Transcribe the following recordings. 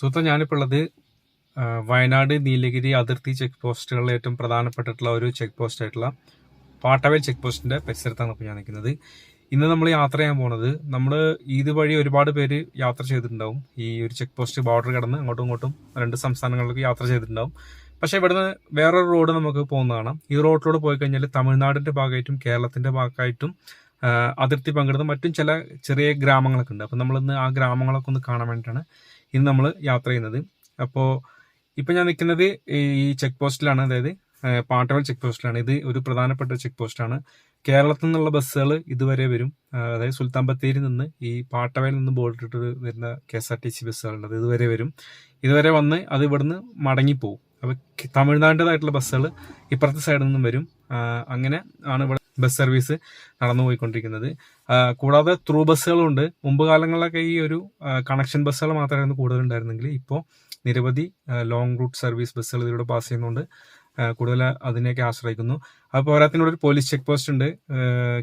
സുഹൃത്ത് ഞാനിപ്പോൾ ഉള്ളത് വയനാട് നീലഗിരി അതിർത്തി ചെക്ക് പോസ്റ്റുകളിൽ ഏറ്റവും പ്രധാനപ്പെട്ടിട്ടുള്ള ഒരു ചെക്ക് പോസ്റ്റ് ആയിട്ടുള്ള പാട്ടവേൽ ചെക്ക് പോസ്റ്റിന്റെ പരിസരത്താണ് ഇപ്പോൾ ഞാൻ നിൽക്കുന്നത്. ഇന്ന് നമ്മൾ യാത്ര ചെയ്യാൻ പോകുന്നത് നമ്മൾ ഇതുവഴി ഒരുപാട് പേര് യാത്ര ചെയ്തിട്ടുണ്ടാവും. ഈ ഒരു ചെക്ക് പോസ്റ്റ് ബോർഡർ കടന്ന് അങ്ങോട്ടും ഇങ്ങോട്ടും രണ്ട് സംസ്ഥാനങ്ങളിലേക്ക് യാത്ര ചെയ്തിട്ടുണ്ടാവും. പക്ഷേ ഇവിടുന്ന് വേറൊരു റോഡ് നമുക്ക് പോകുന്ന കാണാം. ഈ റോഡിലൂടെ പോയി കഴിഞ്ഞാൽ തമിഴ്നാടിന്റെ ഭാഗമായിട്ടും കേരളത്തിന്റെ ഭാഗമായിട്ടും അതിർത്തി പങ്കിടുന്ന മറ്റും ചില ചെറിയ ഗ്രാമങ്ങളൊക്കെ ഉണ്ട്. അപ്പം നമ്മളിന്ന് ആ ഗ്രാമങ്ങളൊക്കെ ഒന്ന് കാണാൻ വേണ്ടിയിട്ടാണ് ഇന്ന് നമ്മൾ യാത്ര ചെയ്യുന്നത്. അപ്പോൾ ഇപ്പം ഞാൻ നിൽക്കുന്നത് ഈ ചെക്ക് പോസ്റ്റിലാണ്. അതായത് പാട്ടവൽ ചെക്ക് പോസ്റ്റിലാണ്. ഇത് ഒരു പ്രധാനപ്പെട്ട ചെക്ക് പോസ്റ്റാണ്. കേരളത്തിൽ നിന്നുള്ള ബസ്സുകൾ ഇതുവരെ വരും. അതായത് സുൽത്താൻ ബത്തേരിയിൽ നിന്ന് ഈ പാട്ടവയിൽ നിന്ന് ബോർഡിട്ട് വരുന്ന K S R T C ബസ്സുകളുണ്ട്. ഇതുവരെ വരും. ഇതുവരെ വന്ന് അത് ഇവിടുന്ന് മടങ്ങിപ്പോവും. അപ്പോൾ തമിഴ്നാടിന്റെതായിട്ടുള്ള ബസ്സുകൾ ഇപ്പുറത്തെ സൈഡിൽ നിന്നും വരും. അങ്ങനെ ആണ് ഇവിടെ ബസ് സർവീസ് നടന്നു പോയിക്കൊണ്ടിരിക്കുന്നത്. കൂടാതെ ത്രൂ ബസ്സുകളുണ്ട്. മുമ്പ് കാലങ്ങളിലൊക്കെ ഈ ഒരു കണക്ഷൻ ബസ്സുകൾ മാത്രമായിരുന്നു കൂടുതലുണ്ടായിരുന്നെങ്കിൽ ഇപ്പോൾ നിരവധി ലോങ് റൂട്ട് സർവീസ് ബസ്സുകൾ ഇതിലൂടെ പാസ് ചെയ്യുന്നുണ്ട്. കൂടുതൽ അതിനെയൊക്കെ ആശ്രയിക്കുന്നു. അത് പോരാത്തിനോട് ഒരു പോലീസ് ചെക്ക് പോസ്റ്റ് ഉണ്ട്.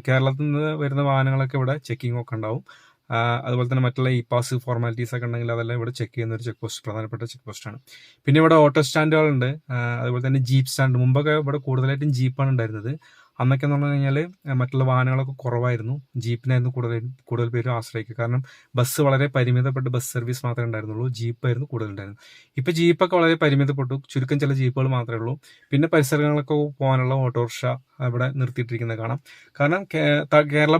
കേരളത്തിൽ നിന്ന് വരുന്ന വാഹനങ്ങളൊക്കെ ഇവിടെ ചെക്കിംഗ് ഒക്കെ ഉണ്ടാവും. അതുപോലെ തന്നെ മറ്റുള്ള ഇ പാസ് ഫോർമാലിറ്റീസ് ഒക്കെ ഉണ്ടെങ്കിൽ അതെല്ലാം ഇവിടെ ചെക്ക് ചെയ്യുന്ന ഒരു ചെക്ക് പോസ്റ്റ് പ്രധാനപ്പെട്ട ചെക്ക് പോസ്റ്റാണ് പിന്നെ ഇവിടെ ഓട്ടോ സ്റ്റാൻഡുകളുണ്ട് അതുപോലെ തന്നെ ജീപ്പ് സ്റ്റാൻഡ് മുമ്പൊക്കെ ഇവിടെ കൂടുതലായിട്ടും ജീപ്പാണ് ഉണ്ടായിരുന്നത്. അന്നൊക്കെ എന്ന് പറഞ്ഞു കഴിഞ്ഞാൽ മറ്റുള്ള വാഹനങ്ങളൊക്കെ കുറവായിരുന്നു. ജീപ്പിനായിരുന്നു കൂടുതൽ കൂടുതൽ പേരും ആശ്രയിക്കുക. കാരണം ബസ് വളരെ പരിമിതപ്പെട്ട ബസ് സർവീസ് മാത്രമേ ഉണ്ടായിരുന്നുള്ളൂ. ജീപ്പായിരുന്നു കൂടുതലുണ്ടായിരുന്നു ഇപ്പോൾ ജീപ്പൊക്കെ വളരെ പരിമിതപ്പെട്ടു. ചുരുക്കം ചില ജീപ്പുകൾ മാത്രമേ ഉള്ളൂ. പിന്നെ പരിസരങ്ങളൊക്കെ പോകാനുള്ള ഓട്ടോറിക്ഷ ഇവിടെ നിർത്തിയിട്ടിരിക്കുന്നത് കാണാം. കാരണം കേരള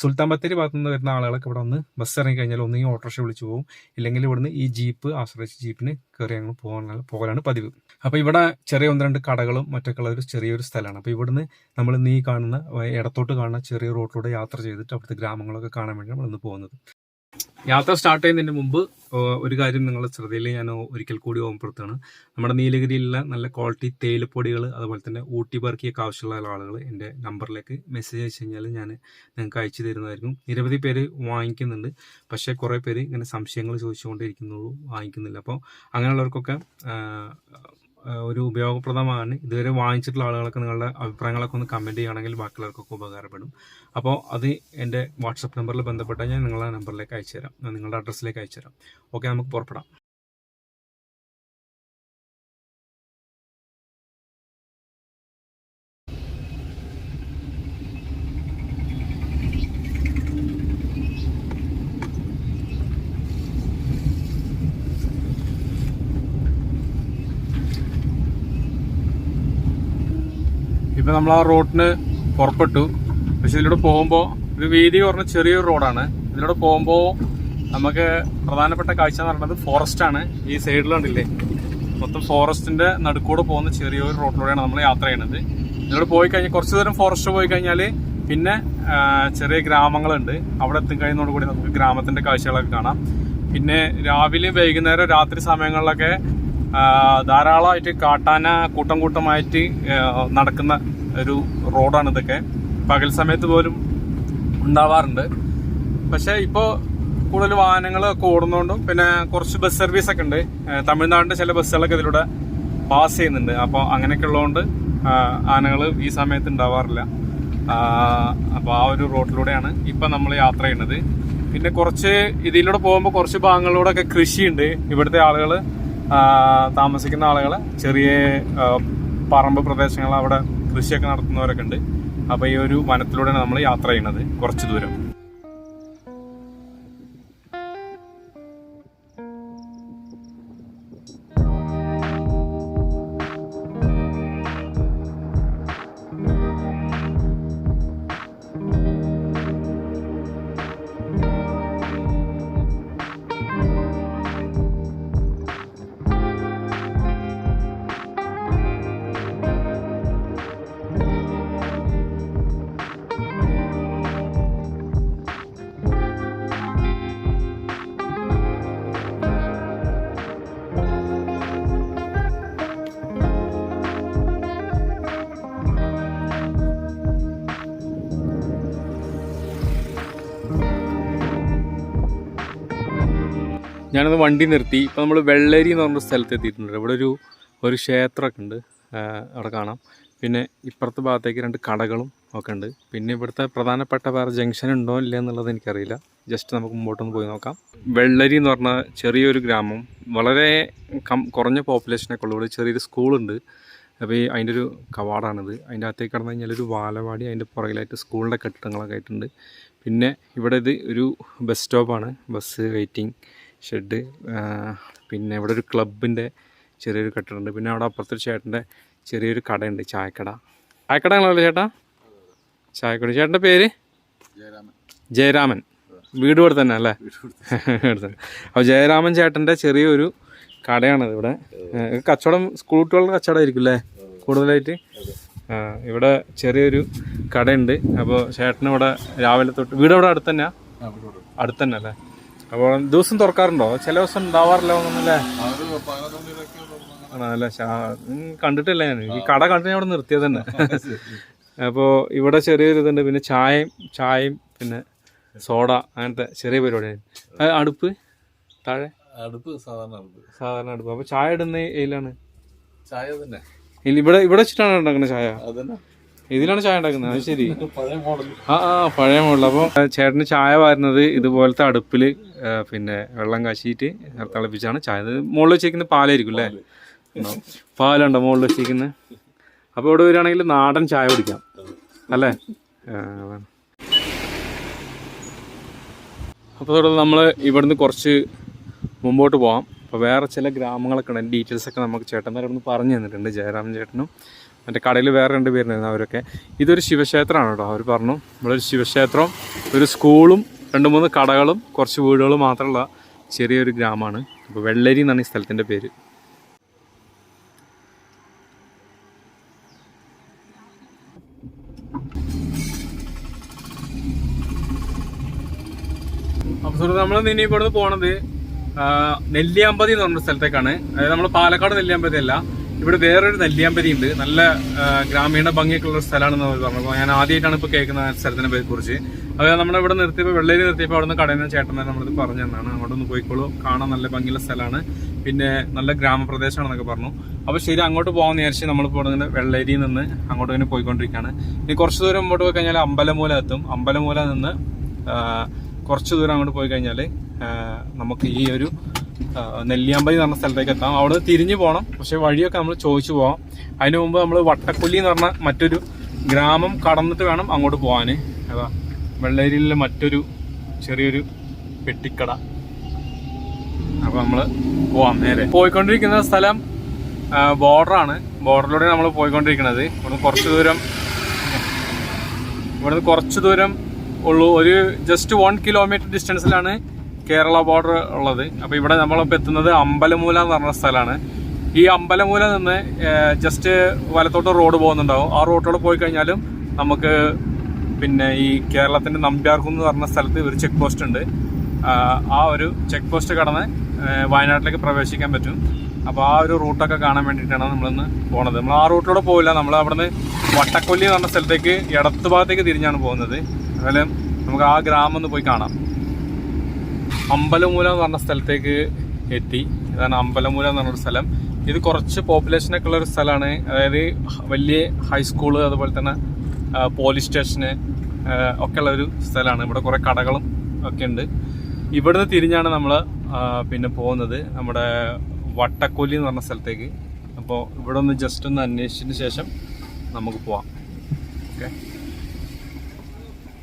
സുൽത്താൻ ബത്തേരി ഭാഗത്തു നിന്ന് വരുന്ന ആളുകളൊക്കെ ഇവിടെ വന്ന് ബസ് ഇറങ്ങി കഴിഞ്ഞാൽ ഒന്നുകിൽ ഓട്ടോറിക്ഷ വിളിച്ചു പോകും. ഇല്ലെങ്കിൽ ഇവിടുന്ന് ഈ ജീപ്പ് ആശ്രയിച്ച് ജീപ്പിന് കയറി അങ്ങ് പോകാനാണ് പോകലാണ് പതിവ്. അപ്പോൾ ഇവിടെ ചെറിയ ഒന്ന് രണ്ട് കടകളും മറ്റൊക്കെ ഉള്ള ഒരു ചെറിയൊരു സ്ഥലമാണ്. അപ്പോൾ ഇവിടുന്ന് നമ്മൾ ഇന്ന് ഈ കാണുന്ന ഇടത്തോട്ട് കാണുന്ന ചെറിയ റോഡിലൂടെ യാത്ര ചെയ്തിട്ട് അവിടുത്തെ ഗ്രാമങ്ങളൊക്കെ കാണാൻ വേണ്ടി നമ്മൾ ഇന്ന് പോകുന്നത്. യാത്ര സ്റ്റാർട്ട് ചെയ്യുന്നതിന് മുമ്പ് ഒരു കാര്യം നിങ്ങളുടെ ശ്രദ്ധയിൽ ഞാൻ ഒരിക്കൽ കൂടി ഓർമ്മപ്പെടുത്തുകയാണ്. നമ്മുടെ നീലഗിരിയിലുള്ള നല്ല ക്വാളിറ്റി തേയിലപ്പൊടികൾ അതുപോലെ തന്നെ ഊട്ടി ബർക്കിയൊക്കെ ആവശ്യമുള്ള ആളുകൾ എന്റെ നമ്പറിലേക്ക് മെസ്സേജ് അയച്ചു കഴിഞ്ഞാൽ ഞാൻ നിങ്ങൾക്ക് അയച്ചു തരുന്നതായിരിക്കും. നിരവധി പേര് വാങ്ങിക്കുന്നുണ്ട്. പക്ഷേ കുറേ പേര് ഇങ്ങനെ സംശയങ്ങൾ ചോദിച്ചുകൊണ്ടിരിക്കുന്നുള്ളൂ വാങ്ങിക്കുന്നില്ല. അപ്പോൾ അങ്ങനെയുള്ളവർക്കൊക്കെ ഒരു ഉപയോഗപ്രദമാണ്. ഇതുവരെ വാങ്ങിച്ചിട്ടുള്ള ആളുകളൊക്കെ നിങ്ങളുടെ അഭിപ്രായങ്ങളൊക്കെ ഒന്ന് കമന്റ് ചെയ്യുകയാണെങ്കിൽ ബാക്കിയുള്ളവർക്കൊക്കെ ഉപകാരപ്പെടും. അപ്പോൾ അത് എന്റെ വാട്സപ്പ് നമ്പറിൽ ബന്ധപ്പെട്ടാൽ ഞാൻ നിങ്ങളുടെ നമ്പറിലേക്ക് അയച്ചു തരാം നിങ്ങളുടെ അഡ്രസ്സിലേക്ക് അയച്ചു തരാം ഓക്കെ നമുക്ക് പുറപ്പെടാം. ഇപ്പൊ നമ്മൾ ആ റോഡിന് പുറപ്പെട്ടു. പക്ഷെ ഇതിലൂടെ പോകുമ്പോൾ ഒരു വീതി പറഞ്ഞ ചെറിയൊരു റോഡാണ്. ഇതിലൂടെ പോകുമ്പോൾ നമുക്ക് പ്രധാനപ്പെട്ട കാഴ്ച എന്ന് പറയുന്നത് ഫോറസ്റ്റാണ് ഈ സൈഡിൽ മൊത്തം ഫോറസ്റ്റിന്റെ നടുക്കൂടെ പോകുന്ന ചെറിയൊരു റോഡിലൂടെയാണ് നമ്മൾ യാത്ര ചെയ്യുന്നത്. ഇതിലൂടെ പോയി കഴിഞ്ഞാൽ കുറച്ച് ദൂരം ഫോറസ്റ്റ് പോയി കഴിഞ്ഞാൽ പിന്നെ ചെറിയ ഗ്രാമങ്ങളുണ്ട്. അവിടെ എത്തിക്കഴിയുന്നതോടുകൂടി നമുക്ക് ഗ്രാമത്തിന്റെ കാഴ്ചകളൊക്കെ കാണാം. പിന്നെ രാവിലെ വൈകുന്നേരം രാത്രി സമയങ്ങളിലൊക്കെ ധാരാളമായിട്ട് കാട്ടാന കൂട്ടം കൂട്ടമായിട്ട് നടക്കുന്ന ഒരു റോഡാണ് ഇതൊക്കെ. പകൽ സമയത്ത് പോലും ഉണ്ടാവാറുണ്ട്. പക്ഷെ ഇപ്പോൾ കൂടുതൽ വാഹനങ്ങൾ ഒക്കെ ഓടുന്നതുകൊണ്ടും പിന്നെ കുറച്ച് ബസ് സർവീസ് ഒക്കെ ഉണ്ട്. തമിഴ്നാടിന്റെ ചില ബസ്സുകളൊക്കെ ഇതിലൂടെ പാസ് ചെയ്യുന്നുണ്ട്. അപ്പോൾ അങ്ങനെയൊക്കെ ഉള്ളതുകൊണ്ട് ആനകൾ ഈ സമയത്ത് ഉണ്ടാവാറില്ല. അപ്പോൾ ആ ഒരു റോഡിലൂടെയാണ് ഇപ്പം നമ്മൾ യാത്ര ചെയ്യുന്നത്. പിന്നെ കുറച്ച് ഇതിലൂടെ പോകുമ്പോൾ കുറച്ച് ഭാഗങ്ങളിലൂടെ ഒക്കെ കൃഷിയുണ്ട്. ഇവിടുത്തെ ആളുകൾ താമസിക്കുന്ന ആളുകൾ ചെറിയ പറമ്പ് പ്രദേശങ്ങൾ അവിടെ കൃഷിയൊക്കെ നടത്തുന്നവരൊക്കെ ഉണ്ട്. അപ്പോൾ ഈ ഒരു വനത്തിലൂടെയാണ് നമ്മൾ യാത്ര ചെയ്യുന്നത്. കുറച്ച് ദൂരം. ഞാനത് വണ്ടി നിർത്തി. ഇപ്പോൾ നമ്മൾ വെള്ളരി എന്ന് പറഞ്ഞ സ്ഥലത്ത് എത്തിയിട്ടുണ്ട്. ഇവിടെ ഒരു ഒരു ക്ഷേത്രമൊക്കെ ഉണ്ട്. അവിടെ കാണാം. പിന്നെ ഇപ്പുറത്തെ ഭാഗത്തേക്ക് രണ്ട് കടകളും ഒക്കെ ഉണ്ട്. പിന്നെ ഇവിടുത്തെ പ്രധാനപ്പെട്ട വേറെ ജംഗ്ഷൻ ഉണ്ടോ ഇല്ല എന്നുള്ളത് എനിക്കറിയില്ല. ജസ്റ്റ് നമുക്ക് മുമ്പോട്ടൊന്ന് പോയി നോക്കാം. വെള്ളരി എന്ന് പറഞ്ഞ ചെറിയൊരു ഗ്രാമം. വളരെ കം കുറഞ്ഞ പോപ്പുലേഷനൊക്കെ ഉള്ളൂ. ഇവിടെ ചെറിയൊരു സ്കൂളുണ്ട് അപ്പോൾ ഈ അതിന്റെ ഒരു കവാടാണിത്. അതിന്റെ അകത്തേക്ക് കടന്നു കഴിഞ്ഞാൽ ഒരു വാലവാടി അതിന്റെ പുറകിലായിട്ട് സ്കൂളിന്റെ കെട്ടിടങ്ങളൊക്കെ ആയിട്ടുണ്ട്. പിന്നെ ഇവിടെ ഇത് ഒരു ബസ് സ്റ്റോപ്പാണ് ബസ് വെയിറ്റിംഗ് ഷെഡ് പിന്നെ ഇവിടെ ഒരു ക്ലബിന്റെ ചെറിയൊരു കെട്ടിടമുണ്ട്. പിന്നെ അവിടെ അപ്പുറത്തൊരു ചേട്ടന്റെ ചെറിയൊരു കടയുണ്ട് ചായക്കട. ചായക്കട ആണല്ലോ ചേട്ടാ? ചായക്കട. ചേട്ടന്റെ പേര്? ജയരാമൻ. വീട് ഇവിടെ തന്നെ അല്ലേ? അപ്പോൾ ജയരാമൻ ചേട്ടന്റെ ചെറിയൊരു കടയാണത് ഇവിടെ. കച്ചവടം സ്കൂൾ കുട്ടികളുടെ കച്ചവടമായിരിക്കും അല്ലേ? കൂടുതലായിട്ട്? ഇവിടെ ചെറിയൊരു കടയുണ്ട്. അപ്പോൾ ചേട്ടനിവിടെ രാവിലെ തൊട്ട് വീട് ഇവിടെ അടുത്ത് അടുത്തന്നെ അടുത്ത് തന്നെ അല്ലേ? അപ്പോൾ ദിവസം തുറക്കാറുണ്ടോ? ചില ദിവസം ഉണ്ടാവാറില്ല ഒന്നല്ലേ ആണല്ലേ? അല്ലേ കണ്ടിട്ടില്ല ഞാൻ. ഈ കട കണ്ടിട്ട് ഞാൻ ഇവിടെ നിർത്തിയത് തന്നെ. അപ്പോൾ ഇവിടെ ചെറിയൊരു ഇതുണ്ട്. പിന്നെ ചായയും ചായയും പിന്നെ സോഡ അങ്ങനത്തെ ചെറിയ പരിപാടിയാണ് ആ, അടുപ്പ്? താഴെ? അടുപ്പ് സാധാരണ അടുപ്പ്. സാധാരണ അടുപ്പ്. അപ്പോൾ ചായ ഇടുന്ന ഇതിലാണ് ചായ തന്നെ. ഇവിടെ ഇവിടെ വെച്ചിട്ടാണ് ഉണ്ടാക്കുന്നത് ചായ. അതന്നെ ഇതിലാണ് ചായ ഉണ്ടാക്കുന്നത്. അത് ശരി. ആ ആ പഴയ മോഡൽ അപ്പോൾ ചേട്ടന് ചായ വരുന്നത് ഇതുപോലത്തെ അടുപ്പിൽ പിന്നെ വെള്ളം കാശിയിട്ട് തിളപ്പിച്ചാണ് ചായ. ഇത് മുകളിൽ വെച്ചിരിക്കുന്ന പാലായിരിക്കും അല്ലേ? പാലുണ്ടോ മുകളിൽ വെച്ചിരിക്കുന്നത് അപ്പോൾ ഇവിടെ വരികയാണെങ്കിൽ നാടൻ ചായ കുടിക്കാം. അല്ലേ? അപ്പൊ അപ്പോൾ തുടർന്ന് നമ്മൾ ഇവിടുന്ന് കുറച്ച് മുമ്പോട്ട് പോകാം അപ്പോൾ വേറെ ചില ഗ്രാമങ്ങളൊക്കെ ഉണ്ട്. ഡീറ്റെയിൽസ് ഒക്കെ നമുക്ക് ചേട്ടന്മാരോടൊന്ന് പറഞ്ഞു തന്നിട്ടുണ്ട്. ജയരാമൻ ചേട്ടനും മറ്റേ കടയിൽ വേറെ രണ്ട് പേരുണ്ടായിരുന്നു അവരൊക്കെ. ഇതൊരു ശിവക്ഷേത്രമാണ് കേട്ടോ. അവർ പറഞ്ഞു നമ്മളൊരു ശിവക്ഷേത്രം ഒരു സ്കൂളും രണ്ട് മൂന്ന് കടകളും കുറച്ച് വീടുകളും മാത്രമുള്ള ചെറിയൊരു ഗ്രാമമാണ്. അപ്പോൾ വെള്ളരി എന്നാണ് ഈ സ്ഥലത്തിന്റെ പേര്. അപ്പോൾ നമ്മൾ ഇനി ഇവിടുന്ന് പോണത് നെല്ലിയാമ്പതി എന്ന് പറഞ്ഞ സ്ഥലത്തേക്കാണ്. അതായത് നമ്മൾ പാലക്കാട് നെല്ലിയാമ്പതി അല്ല ഇവിടെ വേറൊരു നെല്ലിയാമ്പതി ഉണ്ട്. നല്ല ഗ്രാമീണ ഭംഗിയൊക്കെയുള്ള ഒരു സ്ഥലമാണെന്ന് അവർ പറഞ്ഞു ഞാൻ ആദ്യമായിട്ടാണ് ഇപ്പോൾ കേൾക്കുന്ന സ്ഥലത്തിനെ കുറിച്ച്. അത് നമ്മുടെ ഇവിടെ നിർത്തിയപ്പോൾ വെള്ളയിൽ നിർത്തിയപ്പോൾ അവിടെ നിന്ന് കടയിൽ നിന്ന് ചേട്ടൻ തന്നെ നമ്മളിത് പറഞ്ഞു തന്നാണ്. അങ്ങോട്ടൊന്ന് പോയിക്കോളൂ. കാണാൻ നല്ല ഭംഗിയുള്ള സ്ഥലമാണ്. പിന്നെ നല്ല ഗ്രാമപ്രദേശമാണെന്നൊക്കെ പറഞ്ഞു. അപ്പോൾ ശരി അങ്ങോട്ട് പോകാമെന്ന് വിചാരിച്ച് നമ്മളിപ്പോൾ ഇവിടെ നിന്ന് വെള്ളേരിയിൽ നിന്ന് അങ്ങോട്ട് ഇങ്ങനെ പോയിക്കൊണ്ടിരിക്കുകയാണ്. ഇനി കുറച്ച് ദൂരം മുമ്പോട്ട് പോയി കഴിഞ്ഞാൽ അമ്പലമൂല എത്തും. അമ്പലമൂല നിന്ന് കുറച്ച് ദൂരം അങ്ങോട്ട് പോയി കഴിഞ്ഞാൽ നമുക്ക് ഈ ഒരു നെല്ലിയാമ്പതി എന്ന് പറഞ്ഞ സ്ഥലത്തേക്ക് എത്താം. അവിടെ തിരിഞ്ഞു പോകണം പക്ഷെ വഴിയൊക്കെ നമ്മൾ ചോദിച്ചു പോകാം അതിന് മുമ്പ് നമ്മൾ വട്ടക്കൊല്ലി എന്ന് പറഞ്ഞ മറ്റൊരു ഗ്രാമം കടന്നിട്ട് വേണം അങ്ങോട്ട് പോകാൻ അതാ വെള്ളേരിയിലെ മറ്റൊരു ചെറിയൊരു പെട്ടിക്കട. അപ്പോൾ നമ്മൾ പോവാം നേരെ. പോയിക്കൊണ്ടിരിക്കുന്ന സ്ഥലം ബോർഡറാണ്. ബോർഡറിലൂടെ നമ്മൾ പോയിക്കൊണ്ടിരിക്കുന്നത്. ഇവിടുന്ന് കുറച്ച് ദൂരം ഇവിടുന്ന് കുറച്ച് ദൂരം ഉള്ളൂ. ഒരു ജസ്റ്റ് വൺ കിലോമീറ്റർ ഡിസ്റ്റൻസിലാണ് കേരള ബോർഡർ ഉള്ളത്. അപ്പോൾ ഇവിടെ നമ്മളിപ്പോൾ എത്തുന്നത് അമ്പലമൂല എന്ന് പറഞ്ഞ സ്ഥലമാണ്. ഈ അമ്പലമൂല നിന്ന് ജസ്റ്റ് വലത്തോട്ട് റോഡ് പോകുന്നുണ്ടാവും. ആ റോഡിലൂടെ പോയി കഴിഞ്ഞാലും നമുക്ക് പിന്നെ ഈ കേരളത്തിന്റെ നമ്പ്യാർകുന്ന് എന്ന് പറഞ്ഞ സ്ഥലത്ത് ഒരു ചെക്ക് പോസ്റ്റ് ഉണ്ട്. ആ, ഒരു ചെക്ക് പോസ്റ്റ് കടന്ന് വയനാട്ടിലേക്ക് പ്രവേശിക്കാൻ പറ്റും. അപ്പോൾ ആ ഒരു റൂട്ടൊക്കെ കാണാൻ വേണ്ടിയിട്ടാണ് നമ്മളിന്ന് പോണത്. നമ്മൾ ആ റൂട്ടിലൂടെ പോവില്ല. നമ്മൾ അവിടുന്ന് വട്ടക്കൊല്ലി എന്ന് പറഞ്ഞ സ്ഥലത്തേക്ക് ഇടത്ത് ഭാഗത്തേക്ക് തിരിഞ്ഞാണ് പോകുന്നത്. അതുപോലെ നമുക്ക് ആ ഗ്രാമം ഒന്ന് പോയി കാണാം. അമ്പലമൂല എന്ന് പറഞ്ഞ സ്ഥലത്തേക്ക് എത്തി. ഇതാണ് അമ്പലമൂല എന്ന് പറഞ്ഞൊരു സ്ഥലം. ഇത് കുറച്ച് പോപ്പുലേഷനൊക്കെ ഉള്ള ഒരു സ്ഥലമാണ്. അതായത് വലിയ ഹൈസ്കൂൾ അതുപോലെ തന്നെ പോലീസ് സ്റ്റേഷന് ഒക്കെ ഉള്ള ഒരു സ്ഥലമാണ്. ഇവിടെ കുറേ കടകളും ഒക്കെ ഉണ്ട്. ഇവിടുന്ന് തിരിഞ്ഞാണ് നമ്മൾ പിന്നെ പോകുന്നത്. നമ്മുടെ വട്ടക്കൊല്ലി എന്ന് പറഞ്ഞ സ്ഥലത്തേക്ക്. അപ്പോൾ ഇവിടെ ഒന്ന് ജസ്റ്റ് ഒന്ന് അന്വേഷിച്ചതിന് ശേഷം നമുക്ക് പോവാം. ഓക്കെ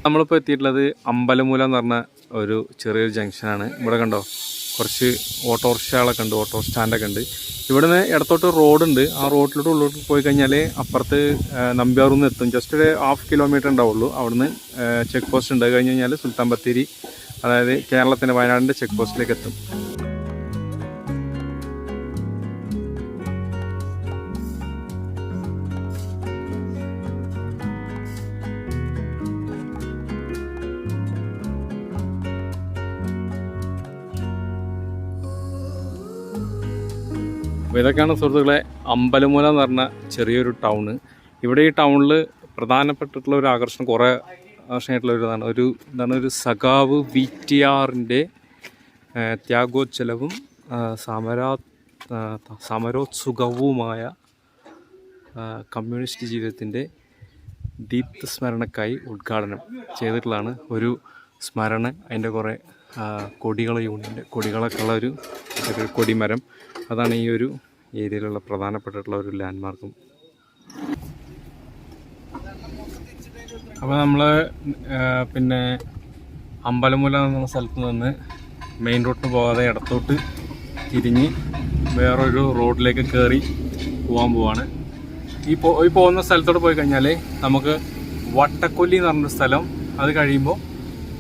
നമ്മളിപ്പോൾ എത്തിയിട്ടുള്ളത് അമ്പലമൂല എന്ന് പറഞ്ഞ ഒരു ചെറിയൊരു ജംഗ്ഷനാണ്. ഇവിടെ കണ്ടോ? കുറച്ച് ഓട്ടോറിക്ഷകളൊക്കെ ഉണ്ട് ഓട്ടോ സ്റ്റാൻഡൊക്കെ ഉണ്ട്. ഇവിടുന്ന് ഇടത്തോട്ട് റോഡുണ്ട്. ആ റോഡിലോട്ട് ഉള്ളോട്ട് പോയി കഴിഞ്ഞാൽ അപ്പുറത്ത് നമ്പ്യാറിൽ നിന്ന് എത്തും. ജസ്റ്റ് ഒരു ഹാഫ് കിലോമീറ്റർ ഉണ്ടാവുള്ളൂ. അവിടുന്ന് ചെക്ക് പോസ്റ്റ് ഉണ്ട്. കഴിഞ്ഞ് കഴിഞ്ഞാൽ സുൽത്താൻ ബത്തേരി അതായത് കേരളത്തിന്റെ വയനാടിന്റെ ചെക്ക് പോസ്റ്റിലേക്ക് എത്തും. ഇതൊക്കെയാണ് സുഹൃത്തുക്കളെ അമ്പലമൂല എന്ന് പറഞ്ഞ ചെറിയൊരു ടൗണ് ഇവിടെ ഈ ടൗണിൽ പ്രധാനപ്പെട്ടിട്ടുള്ള ഒരു ആകർഷണം കുറേ ആകർഷണമായിട്ടുള്ള ഒരു ഇതാണ്. ഒരു എന്താണ് ഒരു സഖാവ് വി ടി ആറിന്റെ ത്യാഗോജ്ജലവും സമരാ സമരോത്സുഖവുമായ കമ്മ്യൂണിസ്റ്റ് ജീവിതത്തിന്റെ ദീപ്തസ്മരണക്കായി ഉദ്ഘാടനം ചെയ്തിട്ടുള്ളതാണ് ഒരു സ്മരണ. അതിന്റെ കുറേ കൊടികൾ യൂണിയന്റെ കൊടികളൊക്കെ ഉള്ള ഒരു കൊടിമരം. അതാണ് ഈ ഒരു ഏരിയയിലുള്ള പ്രധാനപ്പെട്ടിട്ടുള്ള ഒരു ലാൻഡ് മാർക്കും അപ്പോൾ നമ്മൾ പിന്നെ അമ്പലമൂല എന്നുള്ള സ്ഥലത്ത് നിന്ന് മെയിൻ റോഡിന് പോകാതെ ഇടത്തോട്ട് തിരിഞ്ഞ് വേറൊരു റോഡിലേക്ക് കയറി പോകാൻ പോവാണ്. ഈ പോ ഈ പോകുന്ന സ്ഥലത്തോട്ട് പോയി കഴിഞ്ഞാൽ നമുക്ക് വട്ടക്കൊല്ലി എന്ന് പറഞ്ഞൊരു സ്ഥലം അത് കഴിയുമ്പോൾ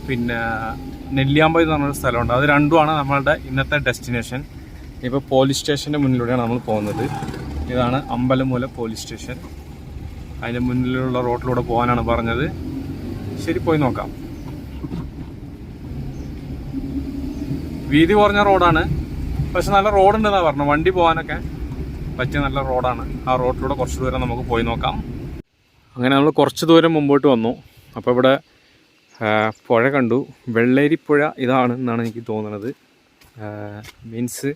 പിന്നെ നെല്ലിയാമ്പതി എന്ന് പറഞ്ഞൊരു സ്ഥലമുണ്ട്. അത് രണ്ടുമാണ് നമ്മളുടെ ഇന്നത്തെ ഡെസ്റ്റിനേഷൻ ഇപ്പോൾ പോലീസ് സ്റ്റേഷന്റെ മുന്നിലൂടെയാണ് നമ്മൾ പോകുന്നത്. ഇതാണ് അമ്പലമൂല പോലീസ് സ്റ്റേഷൻ അതിന്റെ മുന്നിലുള്ള റോഡിലൂടെ പോകാനാണ് പറഞ്ഞത്. ശരി പോയി നോക്കാം. വീതി കുറഞ്ഞ റോഡാണ്. പക്ഷെ നല്ല റോഡുണ്ടെന്നാണ് പറഞ്ഞു വണ്ടി പോകാനൊക്കെ പറ്റിയ നല്ല റോഡാണ്. ആ റോഡിലൂടെ കുറച്ച് ദൂരം നമുക്ക് പോയി നോക്കാം. അങ്ങനെ നമ്മൾ കുറച്ച് ദൂരം മുമ്പോട്ട് വന്നു. അപ്പോൾ ഇവിടെ പുഴ കണ്ടു. വെള്ളേരിപ്പുഴ ഇതാണ് എന്നാണ് എനിക്ക് തോന്നുന്നത്. മീൻസ്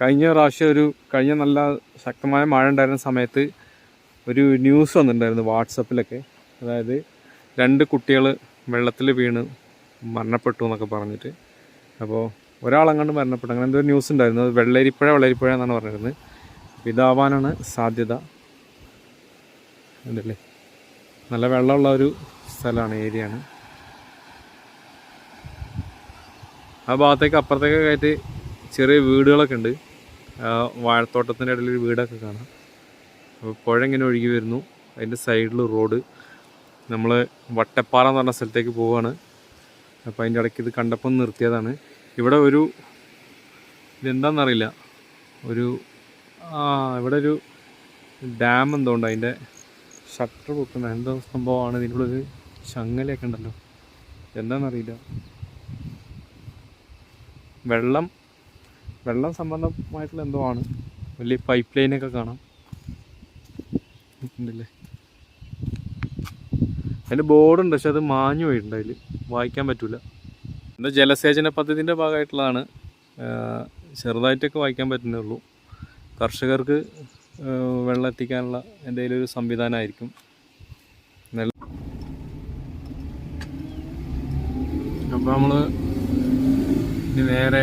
കഴിഞ്ഞ പ്രാവശ്യം ഒരു കഴിഞ്ഞ നല്ല ശക്തമായ മഴ ഉണ്ടായിരുന്ന സമയത്ത് ഒരു ന്യൂസ് വന്നിട്ടുണ്ടായിരുന്നു വാട്സപ്പിലൊക്കെ. അതായത് രണ്ട് കുട്ടികൾ വെള്ളത്തിൽ വീണ് മരണപ്പെട്ടു എന്നൊക്കെ പറഞ്ഞിട്ട്. അപ്പോൾ ഒരാളങ്ങണ്ട് മരണപ്പെട്ടു. അങ്ങനെ എന്തോ ന്യൂസ് ഉണ്ടായിരുന്നു. അത് വെള്ളരിപ്പുഴ വെള്ളരിപ്പുഴ എന്നാണ് പറഞ്ഞിരുന്നത്. ഇതാവാനാണ് സാധ്യത. ഉണ്ടല്ലേ നല്ല വെള്ളമുള്ള ഒരു സ്ഥലമാണ് ഏരിയ ആണ് ആ ഭാഗത്തേക്ക് അപ്പുറത്തേക്കൊക്കെ ആയിട്ട് ചെറിയ വീടുകളൊക്കെ ഉണ്ട്. വാഴത്തോട്ടത്തിന്റെ ഇടയിൽ ഒരു വീടൊക്കെ കാണാം. അപ്പോൾ പുഴ ഇങ്ങനെ ഒഴുകി വരുന്നു. അതിന്റെ സൈഡിൽ റോഡ്. നമ്മൾ വട്ടപ്പാറ എന്ന് പറഞ്ഞ സ്ഥലത്തേക്ക് പോവുകയാണ്. അപ്പോൾ അതിന്റെ ഇടയ്ക്ക് ഇത് കണ്ടപ്പം നിർത്തിയതാണ്. ഇവിടെ ഒരു ഇതെന്താണെന്നറിയില്ല ഒരു ഇവിടെ ഒരു ഡാം എന്തോ ഉണ്ട്. അതിന്റെ ഷട്ടർ പൊക്കുന്ന എന്തോ സംഭവമാണ്. ഇതിനുള്ളൊരു ചങ്ങലയൊക്കെ ഉണ്ടല്ലോ. എന്താണെന്നറിയില്ല വെള്ളം വെള്ളം സംബന്ധമായിട്ടുള്ള എന്തോ ആണ്. വലിയ പൈപ്പ് ലൈനൊക്കെ കാണാം. ഉണ്ടല്ലേ? അതിന്റെ ബോർഡുണ്ട് പക്ഷെ അത് മാഞ്ഞു പോയിട്ടുണ്ട് അതിൽ വായിക്കാൻ പറ്റില്ല എന്താ ജലസേചന പദ്ധതിന്റെ ഭാഗമായിട്ടുള്ളതാണ്. ചെറുതായിട്ടൊക്കെ വായിക്കാൻ പറ്റുന്നേ ഉള്ളൂ. കർഷകർക്ക് വെള്ളം എത്തിക്കാനുള്ള എന്തെങ്കിലും ഒരു സംവിധാനമായിരിക്കും. അപ്പോൾ നമ്മൾ ഇനി നേരെ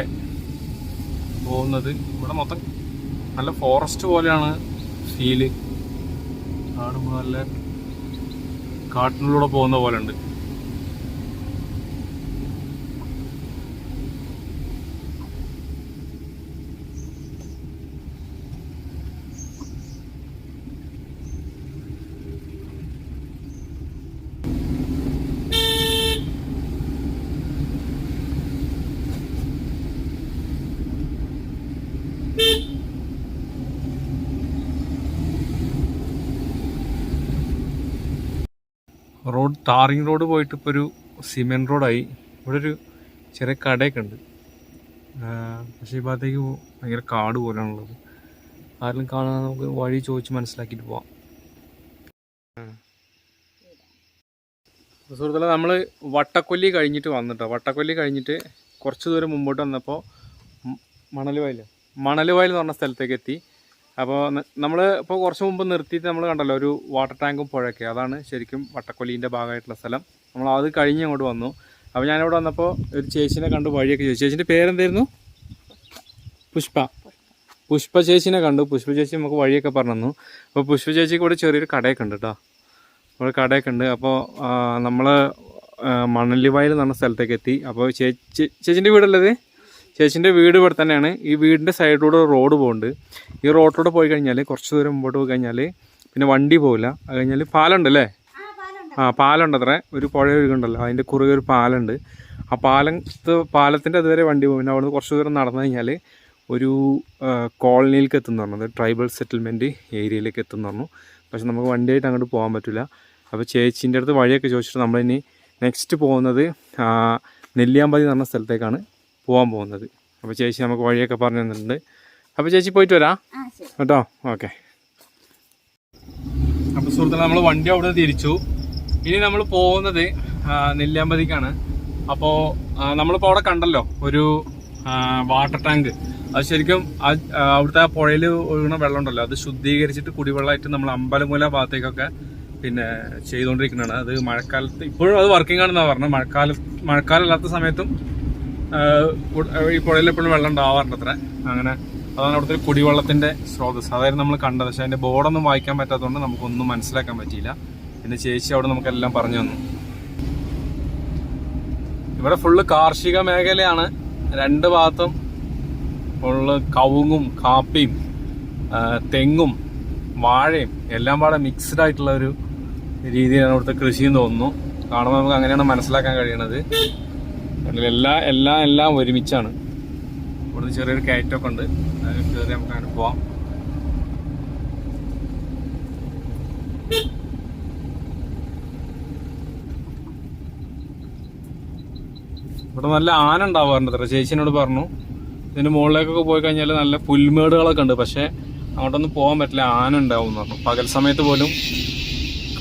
പോകുന്നത്. ഇവിടെ മൊത്തം നല്ല ഫോറസ്റ്റ് പോലെയാണ് ഫീൽ കാണുമ്പോൾ നല്ല കാട്ടിനുള്ളിലൂടെ പോകുന്ന പോലെ ഉണ്ട്. റോഡ് ടാറിങ് റോഡ് പോയിട്ട് ഇപ്പോൾ ഒരു സിമെന്റ് റോഡായി. ഇവിടെ ഒരു ചെറിയ കടയൊക്കെ ഉണ്ട് പക്ഷേ ഈ ഭാഗത്തേക്ക് ഭയങ്കര കാട് പോലെയാണുള്ളത്. ആരെങ്കിലും കാണാൻ നമുക്ക് വഴി ചോദിച്ച് മനസ്സിലാക്കിയിട്ട് പോവാം. സുഹൃത്തുക്കളെ നമ്മൾ വട്ടക്കൊല്ലി കഴിഞ്ഞിട്ട് വന്നിട്ടോ. വട്ടക്കൊല്ലി കഴിഞ്ഞിട്ട് കുറച്ച് ദൂരം മുമ്പോട്ട് വന്നപ്പോൾ മണലുവയൽ മണലുവയൽ എന്ന് പറഞ്ഞ സ്ഥലത്തേക്ക് എത്തി. അപ്പോൾ നമ്മൾ ഇപ്പോൾ കുറച്ച് മുമ്പ് നിർത്തിയിട്ട് നമ്മൾ കണ്ടല്ലോ ഒരു വാട്ടർ ടാങ്കും പുഴയൊക്കെ. അതാണ് ശരിക്കും വട്ടക്കൊല്ലീന്റെ ഭാഗമായിട്ടുള്ള സ്ഥലം. നമ്മൾ അത് കഴിഞ്ഞ് അങ്ങോട്ട് വന്നു. അപ്പോൾ ഞാനിവിടെ വന്നപ്പോൾ ഒരു ചേച്ചിനെ കണ്ടു വഴിയൊക്കെ ചോദിച്ചു. ചേച്ചിന്റെ പേരെന്തായിരുന്നു? പുഷ്പ. പുഷ്പ ചേച്ചിനെ കണ്ടു. പുഷ്പ ചേച്ചി നമുക്ക് വഴിയൊക്കെ പറഞ്ഞു തന്നു അപ്പോൾ പുഷ്പ ചേച്ചിക്ക് ഇവിടെ ചെറിയൊരു കടയൊക്കെ ഉണ്ട് കേട്ടോ ഇവിടെ കടയൊക്കെ ഉണ്ട്. അപ്പോൾ നമ്മൾ മണലിവയൽ എന്ന് പറഞ്ഞ സ്ഥലത്തേക്ക് എത്തി. അപ്പോൾ ചേച്ചി ചേച്ചിന്റെ വീടല്ലത് ചേച്ചിന്റെ വീട് ഇവിടെ തന്നെയാണ്. ഈ വീടിന്റെ സൈഡിലൂടെ റോഡ് പോകുന്നുണ്ട് ഈ റോഡിലൂടെ പോയി കഴിഞ്ഞാൽ കുറച്ച് ദൂരം മുമ്പോട്ട് പോയി കഴിഞ്ഞാൽ പിന്നെ വണ്ടി പോകില്ല അത് കഴിഞ്ഞാൽ പാലമുണ്ട് അല്ലേ ആ പാലമുണ്ട് അത്ര. ഒരു പുഴ ഒഴുകുണ്ടല്ലോ അതിന്റെ കുറുകെ ഒരു പാലമുണ്ട് ആ പാലത്ത് പാലത്തിന്റെ അതുവരെ വണ്ടി പോകും പിന്നെ അവിടുന്ന് കുറച്ച് ദൂരം നടന്നു കഴിഞ്ഞാൽ ഒരു കോളനിയിലേക്ക് എത്തുന്നു പറഞ്ഞത് ട്രൈബൽ സെറ്റിൽമെന്റ് ഏരിയയിലേക്ക് എത്തുന്നു പറഞ്ഞു. പക്ഷെ നമുക്ക് വണ്ടിയായിട്ട് അങ്ങോട്ട് പോകാൻ പറ്റില്ല. അപ്പോൾ ചേച്ചീന്റെ അടുത്ത് വഴിയൊക്കെ ചോദിച്ചിട്ട് നമ്മളിനി നെക്സ്റ്റ് പോകുന്നത് നെല്ലിയാമ്പതി എന്ന് പറഞ്ഞ സ്ഥലത്തേക്കാണ്. പോകാൻ പോകുന്നത്. അപ്പോൾ ചേച്ചി നമുക്ക് വഴിയൊക്കെ പറഞ്ഞു തന്നിട്ടുണ്ട്. അപ്പോൾ ചേച്ചി പോയിട്ട് വരാം. കേട്ടോ? ഓക്കെ. അപ്പോൾ സുഹൃത്തുക്കളെ നമ്മൾ വണ്ടി അവിടെ തിരിച്ചു. ഇനി നമ്മൾ പോകുന്നത് നെല്ലിയാമ്പതിക്കാണ്. അപ്പോൾ നമ്മളിപ്പോൾ അവിടെ കണ്ടല്ലോ ഒരു വാട്ടർ ടാങ്ക്. അത് ശരിക്കും അവിടുത്തെ ആ പുഴയിൽ ഒഴുകുന്ന വെള്ളം ഉണ്ടല്ലോ അത് ശുദ്ധീകരിച്ചിട്ട് കുടിവെള്ളമായിട്ട് നമ്മൾ അമ്പലമൂല ഭാഗത്തേക്കൊക്കെ പിന്നെ ചെയ്തുകൊണ്ടിരിക്കുന്നതാണ് അത് മഴക്കാലത്ത് ഇപ്പോഴും അത് വർക്കിംഗ് ആണെന്നാണ് പറഞ്ഞത്. മഴക്കാല അല്ലാത്ത സമയത്തും ഈ പുഴയിൽ എപ്പോഴും വെള്ളം ഉണ്ടാവാറുണ്ട് അത്ര. അങ്ങനെ അതാണ് അവിടുത്തെ ഒരു കുടിവെള്ളത്തിന്റെ സ്രോതസ് അതായിരുന്നു നമ്മൾ കണ്ടത് പക്ഷെ അതിന്റെ ബോർഡൊന്നും വായിക്കാൻ പറ്റാത്തതുകൊണ്ട് നമുക്കൊന്നും മനസ്സിലാക്കാൻ പറ്റിയില്ല. പിന്നെ ചേച്ചി അവിടെ നമുക്കെല്ലാം പറഞ്ഞു തന്നു. ഇവിടെ ഫുള്ള് കാർഷിക മേഖലയാണ്. രണ്ട് ഭാഗത്തും ഫുള്ള് കവുങ്ങും കാപ്പിയും തെങ്ങും വാഴയും എല്ലാം പാടെ മിക്സ്ഡ് ആയിട്ടുള്ള ഒരു രീതിയിലാണ് ഇവിടുത്തെ കൃഷി എന്ന് തോന്നുന്നു. കാണുമ്പോൾ നമുക്ക് അങ്ങനെയാണ് മനസ്സിലാക്കാൻ കഴിയണത്. എല്ലാം എല്ലാം എല്ലാം ഒരുമിച്ചാണ്. ഇവിടുന്ന് ചെറിയൊരു കയറ്റമൊക്കെ ഉണ്ട് അതിൽ കയറി നമുക്ക് അങ്ങനെ പോവാം. ഇവിടെ നല്ല ആന ഉണ്ടാവാറുണ്ട്. ചേച്ചിനോട് പറഞ്ഞു. ഇതിന്റെ മുകളിലേക്കൊക്കെ പോയി കഴിഞ്ഞാൽ നല്ല പുൽമേടുകളൊക്കെ ഉണ്ട്. പക്ഷെ അങ്ങോട്ടൊന്നും പോകാൻ പറ്റില്ല. ആന ഉണ്ടാവും എന്ന് പറഞ്ഞു. പകൽ സമയത്ത് പോലും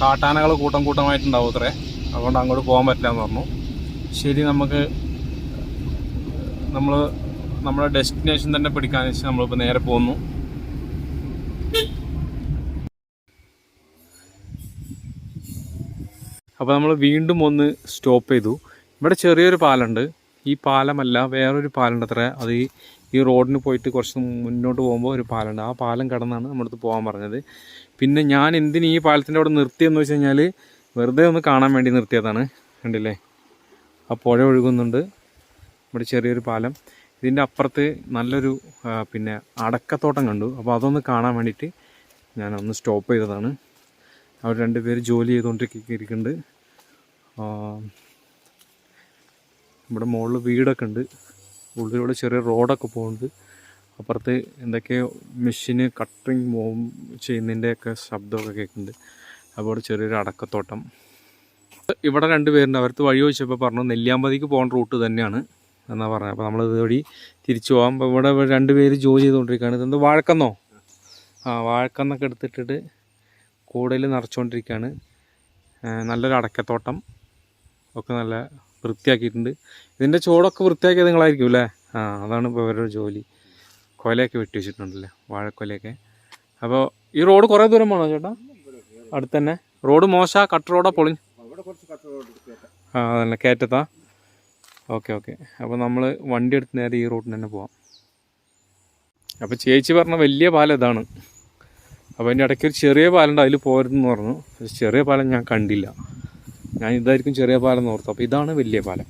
കാട്ടാനകൾ കൂട്ടം കൂട്ടമായിട്ടുണ്ടാവും അത്രേ. അതുകൊണ്ട് അങ്ങോട്ട് പോകാൻ പറ്റില്ല എന്ന് പറഞ്ഞു. ശരി നമുക്ക് നമ്മൾ നമ്മുടെ ഡെസ്റ്റിനേഷൻ തന്നെ പിടിക്കാൻ വെച്ച് നമ്മളിപ്പോൾ നേരെ പോകുന്നു അപ്പോൾ നമ്മൾ വീണ്ടും ഒന്ന് സ്റ്റോപ്പ് ചെയ്തു. ഇവിടെ ചെറിയൊരു പാലമുണ്ട്. ഈ പാലമല്ല വേറൊരു പാലമുണ്ട് അത്ര. അത് ഈ റോഡിന് പോയിട്ട് കുറച്ച് മുന്നോട്ട് പോകുമ്പോൾ ഒരു പാലമുണ്ട്. ആ പാലം കടന്നാണ് നമ്മുടെ അടുത്ത് പോകാൻ പറഞ്ഞത്. പിന്നെ ഞാൻ എന്തിന് ഈ പാലത്തിന്റെ അവിടെ നിർത്തിയെന്ന് വെച്ച് കഴിഞ്ഞാൽ വെറുതെ ഒന്ന് കാണാൻ വേണ്ടി നിർത്തിയതാണ്. കണ്ടില്ലേ? ആ പുഴ ഒഴുകുന്നുണ്ട്. ഇവിടെ ചെറിയൊരു പാലം. ഇതിന്റെ അപ്പുറത്ത് നല്ലൊരു പിന്നെ അടക്കത്തോട്ടം കണ്ടു. അപ്പോൾ അതൊന്ന് കാണാൻ വേണ്ടിയിട്ട് ഞാനൊന്ന് സ്റ്റോപ്പ് ചെയ്തതാണ്. അവർ രണ്ടുപേര് ജോലി ചെയ്തുകൊണ്ടിരിക്കുന്നുണ്ട്. ഇവിടെ മുകളിൽ വീടൊക്കെ ഉണ്ട്. ഉള്ളിലൂടെ ചെറിയ റോഡൊക്കെ പോകുന്നുണ്ട്. അപ്പുറത്ത് എന്തൊക്കെയോ മെഷീന് കട്ടിങ് ചെയ്യുന്നതിന്റെയൊക്കെ ശബ്ദമൊക്കെ കേൾക്കുന്നുണ്ട്. അപ്പോൾ ചെറിയൊരു അടക്കത്തോട്ടം. ഇവിടെ രണ്ടുപേരുണ്ട്. അവർക്ക് വഴി ചോദിച്ചപ്പോൾ പറഞ്ഞു നെല്ലിയാമ്പതിക്ക് പോകുന്ന റൂട്ട് തന്നെയാണ് എന്നാ പറഞ്ഞത്. അപ്പോൾ നമ്മൾ ഇതുവഴി തിരിച്ചു പോകാം അപ്പോൾ ഇവിടെ രണ്ട് പേര് ജോലി ചെയ്തുകൊണ്ടിരിക്കുകയാണ്. ഇതെന്ത് വാഴക്കന്നോ? ആ വാഴക്കന്നൊക്കെ എടുത്തിട്ടിട്ട് കൂടുതൽ നിറച്ചുകൊണ്ടിരിക്കുകയാണ് നല്ലൊരു അടക്കത്തോട്ടം ഒക്കെ നല്ല വൃത്തിയാക്കിയിട്ടുണ്ട്. ഇതിന്റെ ചുവടൊക്കെ വൃത്തിയാക്കിയത് നിങ്ങളായിരിക്കും അല്ലേ? ആ അതാണ് ഇപ്പോൾ ഇവരുടെ ജോലി. കൊലയൊക്കെ വെട്ടി വെച്ചിട്ടുണ്ടല്ലേ? വാഴക്കൊലയൊക്കെ. അപ്പോൾ ഈ റോഡ് കുറേ ദൂരം പോകണോ ചേട്ടാ? അടുത്തന്നെ. റോഡ് മോശമാണ് കട്ട് റോഡാ പൊളിഞ്ഞ്. ആ അതന്നെ. കയറ്റത്താ? Okay okay. അപ്പോൾ നമ്മൾ വണ്ടി എടുത്ത് നേരെ ഈ റൂട്ടിന് തന്നെ പോവാം. അപ്പോൾ ചേച്ചി പറഞ്ഞ വലിയ പാലം ഇതാണ്. അപ്പോൾ അതിന്റെ ഇടയ്ക്ക് ഒരു ചെറിയ പാലുണ്ട് അതിൽ പോരുതെന്ന് പറഞ്ഞു. ചെറിയ പാലം ഞാൻ കണ്ടില്ല. ഞാൻ ഇതായിരിക്കും ചെറിയ പാലം എന്ന് ഓർത്തു. അപ്പോൾ ഇതാണ് വലിയ പാലം.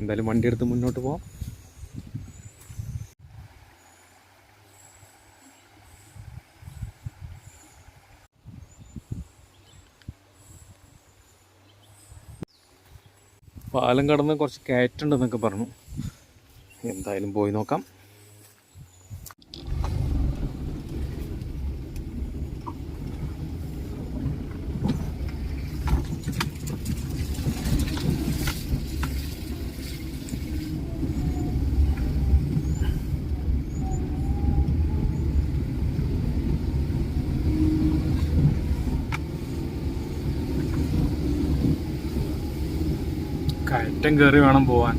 എന്തായാലും വണ്ടി എടുത്ത് മുന്നോട്ട് പോവാം. പാലം കടന്ന് കുറച്ച് കയറ്റുണ്ടെന്നൊക്കെ പറഞ്ഞു. എന്തായാലും പോയി നോക്കാം. കയറ്റം കയറി വേണം പോവാൻ.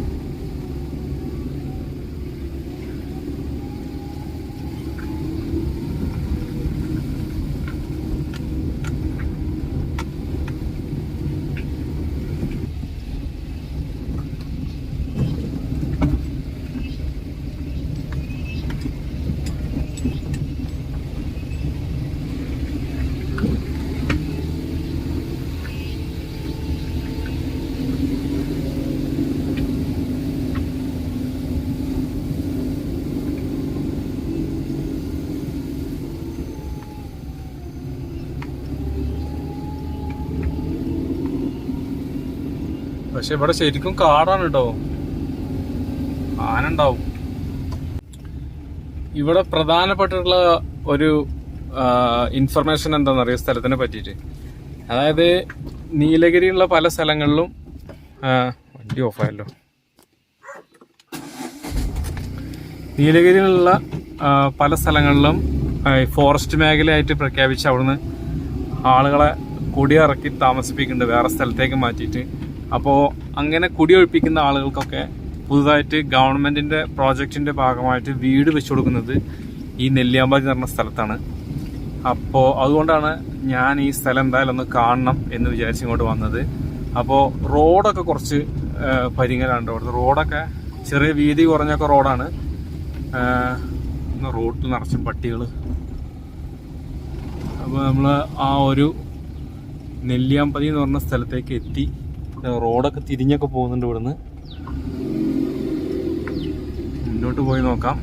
പക്ഷെ ഇവിടെ ശരിക്കും കാടാണ് കേട്ടോ ആന ഉണ്ടാവും ഇവിടെ പ്രധാനപ്പെട്ടിട്ടുള്ള ഒരു ഇൻഫർമേഷൻ എന്താണെന്നറിയാം സ്ഥലത്തിനെ പറ്റിയിട്ട്. അതായത് നീലഗിരിയുള്ള പല സ്ഥലങ്ങളിലും വണ്ടി ഓഫായല്ലോ നീലഗിരിയിലുള്ള പല സ്ഥലങ്ങളിലും ഫോറസ്റ്റ് മേഖലയായിട്ട് പ്രഖ്യാപിച്ച് അവിടുന്ന് ആളുകളെ കുടിയിറക്കി താമസിപ്പിക്കുന്നുണ്ട്. വേറെ സ്ഥലത്തേക്ക് മാറ്റിയിട്ട്. അപ്പോൾ അങ്ങനെ കുടിയൊഴിപ്പിക്കുന്ന ആളുകൾക്കൊക്കെ പുതുതായിട്ട് ഗവൺമെന്റിന്റെ പ്രോജക്റ്റിന്റെ ഭാഗമായിട്ട് വീട് വെച്ചു കൊടുക്കുന്നത് ഈ നെല്ലിയാമ്പാതി എന്ന് പറഞ്ഞ സ്ഥലത്താണ്. അപ്പോൾ അതുകൊണ്ടാണ് ഞാൻ ഈ സ്ഥലം എന്തായാലും ഒന്ന് കാണണം എന്ന് വിചാരിച്ച് ഇങ്ങോട്ട് വന്നത്. അപ്പോൾ റോഡൊക്കെ കുറച്ച് പരിങ്ങലാണ് അവിടുത്തെ റോഡൊക്കെ ചെറിയ വീതി കുറഞ്ഞൊക്കെ റോഡാണ്. റോഡിൽ നിറച്ചും പട്ടികൾ അപ്പോൾ നമ്മൾ ആ ഒരു നെല്ലിയാമ്പതി എന്ന് പറഞ്ഞ സ്ഥലത്തേക്ക് എത്തി. റോഡൊക്കെ തിരിഞ്ഞൊക്കെ പോകുന്നുണ്ട് ഇവിടുന്ന്. മുന്നോട്ട് പോയി നോക്കാം.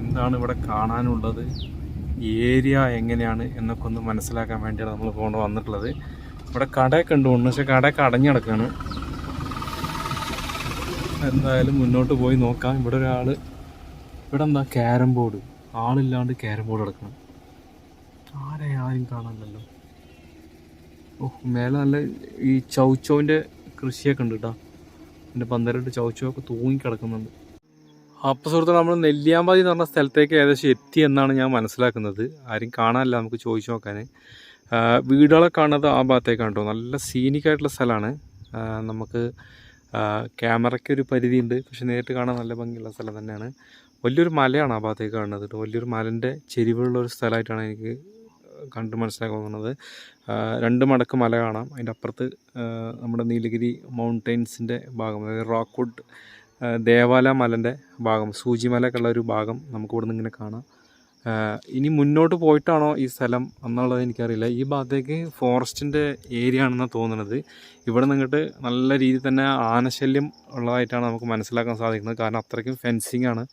എന്താണ് ഇവിടെ കാണാനുള്ളത്? ഏരിയ എങ്ങനെയാണ് എന്നൊക്കെ ഒന്ന് മനസ്സിലാക്കാൻ വേണ്ടിയാണ് നമ്മൾ കൊണ്ട് വന്നിട്ടുള്ളത്. ഇവിടെ കടയൊക്കെ ഉണ്ട് ഒന്ന് പക്ഷെ കടയൊക്കെ അടഞ്ഞു കിടക്കുകയാണ് എന്തായാലും മുന്നോട്ട് പോയി നോക്കാം. ഇവിടെ ഒരാൾ ഇവിടെ എന്താ ക്യാരം ബോർഡ്? ആളില്ലാണ്ട് ക്യാരം ബോർഡ് കിടക്കണം ആരെ ആരും കാണാനല്ലോ ഓ മേലെ നല്ല ഈ ചൗച്ചോവിന്റെ കൃഷിയൊക്കെ ഉണ്ട് കേട്ടോ എന്റെ പന്തലിട്ട് ചൗച്ചോക്കെ തൂങ്ങി കിടക്കുന്നുണ്ട്. അപ്പോൾ സുഹൃത്തുക്കൾ നമ്മൾ നെല്ലിയാമ്പതി എന്ന് പറഞ്ഞ സ്ഥലത്തേക്ക് ഏകദേശം എത്തി എന്നാണ് ഞാൻ മനസ്സിലാക്കുന്നത്. ആരും കാണാനല്ല നമുക്ക് ചോദിച്ചു നോക്കാൻ വീടുകളെ കാണുന്നത് ആ ഭാഗത്തേക്കാണ് കേട്ടോ നല്ല സീനിക്കായിട്ടുള്ള സ്ഥലമാണ്. നമുക്ക് ക്യാമറയ്ക്ക് ഒരു പരിധിയുണ്ട്. പക്ഷെ നേരിട്ട് കാണാൻ നല്ല ഭംഗിയുള്ള സ്ഥലം തന്നെയാണ്. വലിയൊരു മലയാണ് ആ ഭാഗത്തേക്ക് കാണുന്നത് വലിയൊരു മലന്റെ ചെരിവുള്ള ഒരു സ്ഥലമായിട്ടാണ് എനിക്ക് കണ്ട് മനസ്സിലാക്കുന്നത്. രണ്ട് മടക്ക് മല കാണാം. അതിന്റെ അപ്പുറത്ത് നമ്മുടെ നീലഗിരി മൗണ്ടെയ്ൻസിന്റെ ഭാഗം അതായത് റോക്ക്വുഡ് ദേവാല മലന്റെ ഭാഗം സൂചിമലക്കുള്ള ഒരു ഭാഗം നമുക്ക് ഇവിടെ നിന്ന് ഇങ്ങനെ കാണാം. ഇനി മുന്നോട്ട് പോയിട്ടാണോ ഈ സ്ഥലം എന്നുള്ളത് എനിക്കറിയില്ല. ഈ ഭാഗത്തേക്ക് ഫോറസ്റ്റിന്റെ ഏരിയ ആണെന്നാണ് തോന്നുന്നത്. ഇവിടെ നിന്നിട്ട് നല്ല രീതിയിൽ തന്നെ ആനശല്യം ഉള്ളതായിട്ടാണ് നമുക്ക് മനസ്സിലാക്കാൻ സാധിക്കുന്നത്. കാരണം അത്രയ്ക്കും ഫെൻസിങ് ആണ്.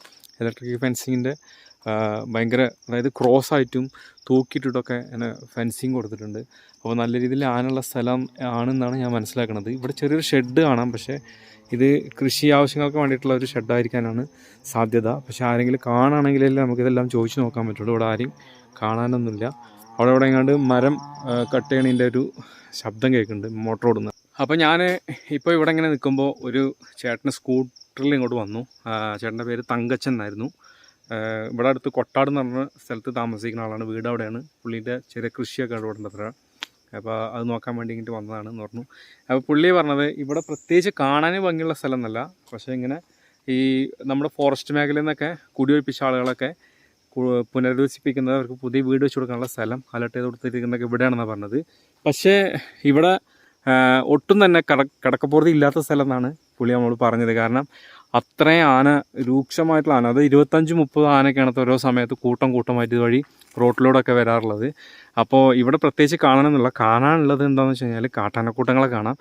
ഇലക്ട്രിക് ഫെൻസിങ്ങിന്റെ ഭയങ്കര അതായത് ക്രോസ് ആയിട്ടും തൂക്കിയിട്ടിട്ടൊക്കെ എന്നെ ഫെൻസിങ് കൊടുത്തിട്ടുണ്ട്. അപ്പോൾ നല്ല രീതിയിൽ ആനുള്ള സ്ഥലം ആണെന്നാണ് ഞാൻ മനസ്സിലാക്കുന്നത് ഇവിടെ ചെറിയൊരു ഷെഡ് കാണാം പക്ഷേ ഇത് കൃഷി ആവശ്യങ്ങൾക്ക് വേണ്ടിയിട്ടുള്ള ഒരു ഷെഡായിരിക്കാനാണ് സാധ്യത. പക്ഷേ ആരെങ്കിലും കാണുകയാണെങ്കിലല്ലേ നമുക്കിതെല്ലാം ചോദിച്ചു നോക്കാൻ പറ്റുള്ളൂ. ഇവിടെ ആരെയും കാണാനൊന്നുമില്ല. അവിടെ ഇവിടെ എങ്ങാണ്ട് മരം കട്ട് ചെയ്യണതിന്റെ ഒരു ശബ്ദം കേൾക്കുന്നുണ്ട് മോട്ടർ ഓടുന്ന. അപ്പോൾ ഞാൻ ഇപ്പോൾ ഇവിടെ ഇങ്ങനെ നിൽക്കുമ്പോൾ ഒരു ചേട്ടൻ സ്കൂട്ടറിൽ ഇങ്ങോട്ട് വന്നു. ചേട്ടന്റെ പേര് തങ്കച്ചൻ എന്നായിരുന്നു. ഇവിടെ അടുത്ത് കൊട്ടാട് എന്ന് പറഞ്ഞ സ്ഥലത്ത് താമസിക്കുന്ന ആളാണ്. വീട് അവിടെയാണ്. പുള്ളീന്റെ ചെറിയ കൃഷിയൊക്കെ അവിടെ ഉണ്ട് അത്ര അപ്പോൾ അത് നോക്കാൻ വേണ്ടി ഇങ്ങോട്ട് വന്നതാണ് എന്ന് പറഞ്ഞു. അപ്പോൾ പുള്ളി പറഞ്ഞത് ഇവിടെ പ്രത്യേകിച്ച് കാണാൻ ഭംഗിയുള്ള സ്ഥലം എന്നല്ല പക്ഷേ ഇങ്ങനെ ഈ നമ്മുടെ ഫോറസ്റ്റ് മേഖലയിൽ നിന്നൊക്കെ കുടിയൊഴിപ്പിച്ച ആളുകളൊക്കെ പുനരധിവസിപ്പിക്കുന്നത് അവർക്ക് പുതിയ വീട് വെച്ച് കൊടുക്കാനുള്ള സ്ഥലം അലർട്ട് ചെയ്ത് കൊടുത്തിരിക്കുന്നതൊക്കെ ഇവിടെയാണെന്നാണ് പറഞ്ഞത്. പക്ഷേ ഇവിടെ ഒട്ടും തന്നെ കട കടക്കപ്പുറത്ത് ഇല്ലാത്ത സ്ഥലം എന്നാണ് പുള്ളി നമ്മൾ പറഞ്ഞത്. കാരണം അത്രയും ആന രൂക്ഷമായിട്ടുള്ള ആന. അത് ഇരുപത്തഞ്ച് മുപ്പത് ആനയൊക്കെയാണ് ഓരോ സമയത്ത് കൂട്ടം കൂട്ടമായിട്ട് ഇതുവഴി റോട്ടിലൂടെയൊക്കെ വരാറുള്ളത്. അപ്പോൾ ഇവിടെ പ്രത്യേകിച്ച് കാണണമെന്നില്ല കാണാനുള്ളത് എന്താണെന്ന് വെച്ച് കഴിഞ്ഞാൽ കാട്ടാനക്കൂട്ടങ്ങളെ കാണാം.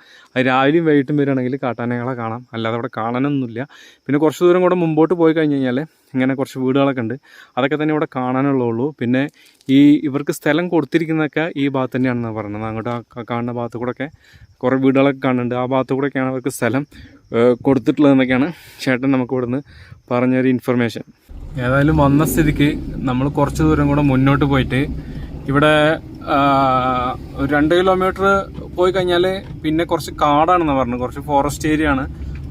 രാവിലെയും വൈകിട്ടും വരികയാണെങ്കിൽ കാട്ടാനകളെ കാണാം. അല്ലാതെ അവിടെ കാണാനൊന്നുമില്ല. പിന്നെ കുറച്ച് ദൂരം കൂടെ മുമ്പോട്ട് പോയി കഴിഞ്ഞ് കഴിഞ്ഞാൽ ഇങ്ങനെ കുറച്ച് വീടുകളൊക്കെ ഉണ്ട്. അതൊക്കെ തന്നെ ഇവിടെ കാണാനുള്ളൂ പിന്നെ ഈ ഇവർക്ക് സ്ഥലം കൊടുത്തിരിക്കുന്നതൊക്കെ ഈ ഭാഗത്ത് തന്നെയാണെന്നാണ് പറയുന്നത്. അങ്ങോട്ട് കാണുന്ന ഭാഗത്ത് കൂടെയൊക്കെ കുറേ വീടുകളൊക്കെ കാണുന്നുണ്ട്. ആ ഭാഗത്ത് കൂടെയൊക്കെയാണ് അവർക്ക് സ്ഥലം കൊടുത്തിട്ടുള്ളതെന്നൊക്കെയാണ് ചേട്ടൻ നമുക്ക് ഇവിടുന്ന് പറഞ്ഞൊരു ഇൻഫർമേഷൻ ഏതായാലും വന്ന സ്ഥിതിക്ക് നമ്മൾ കുറച്ച് ദൂരം കൂടെ മുന്നോട്ട് പോയിട്ട് ഇവിടെ ഒരു രണ്ട് കിലോമീറ്റർ പോയി കഴിഞ്ഞാൽ പിന്നെ കുറച്ച് കാടാണെന്ന് പറഞ്ഞു കുറച്ച് ഫോറസ്റ്റ് ഏരിയ ആണ്.